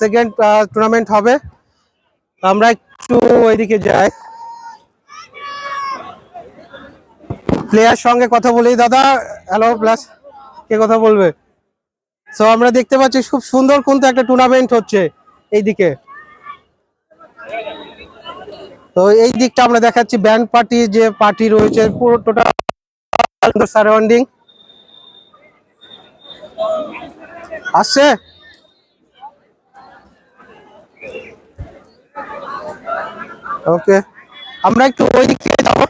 Second tournament হবে। আমরা একটু ওইদিকে যাই। প্লেয়ার সঙ্গে কথা বলি। দাদা হ্যালো প্লাস কে কথা বলবে? সো আমরা দেখতে পাচ্ছি খুব সুন্দর কিন্তু একটা টুর্নামেন্ট হচ্ছে এইদিকে। তো এই দিকটা আমরা দেখাচ্ছি। ব্যান্ড পার্টি যে পার্টি রয়েছে, পুরো টোটাল সারাউন্ডিং আসছে? ওকে আমরা একটু ওই দিক থেকে যাব।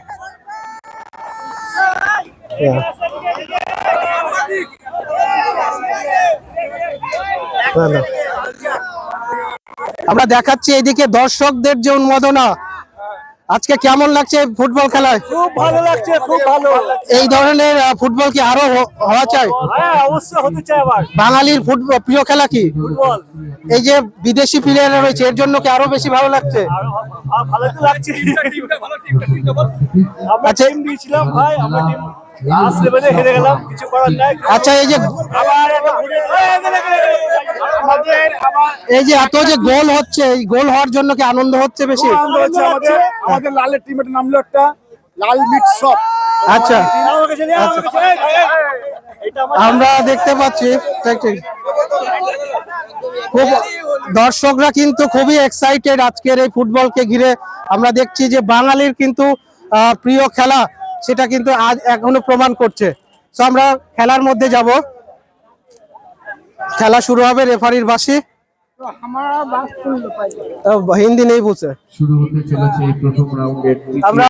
আমরা দেখাচ্ছি এইদিকে দর্শকদের যে উন্মাদনা। আজকে কেমন লাগছে ফুটবল খেলায়? খুব ভালো লাগছে খুব ভালো। এই ধরনের ফুটবল কি আরও হওয়া চাই? হ্যাঁ অবশ্যই হতে চাই আবার। বাঙালির ফুটবল প্রিয় খেলা কি? ফুটবল। এই যে বিদেশি প্লেয়াররা রয়েছে এর জন্য কি আরও বেশি ভালো লাগছে? আর আর ভালো তো লাগছে। আমরা আচ্ছা। টিম দিয়েছিলাম ভাই আমরা টিম লাস্ট লেভেলে হেরে গেলাম কিছু করার নাই। আচ্ছা এই যে আবার এটা ঘুরে আমাদের আবার এই যে এত যে গোল হচ্ছে এই গোল হওয়ার জন্য কি আনন্দ হচ্ছে বেশি? আনন্দ হচ্ছে আমাদের আমাদের লালের টিমের নামলো একটা লাল মিট শপ আচ্ছা। আমার দেখতে পাচ্ছি খুব দর্শকরা কিন্তু খুবই এক্সাইটেড আজকের এই ফুটবলকে ঘিরে। আমরা দেখছি যে বাঙালির কিন্তু প্রিয় খেলা সেটা কিন্তু আজ এখনও প্রমাণ করছে। তো আমরা খেলার মধ্যে যাব। খেলা শুরু হবে রেফারির বাসি। হিন্দি নেই বুঝে। শুরু হতে চলেছে এই প্রথম রাউন্ডের আমরা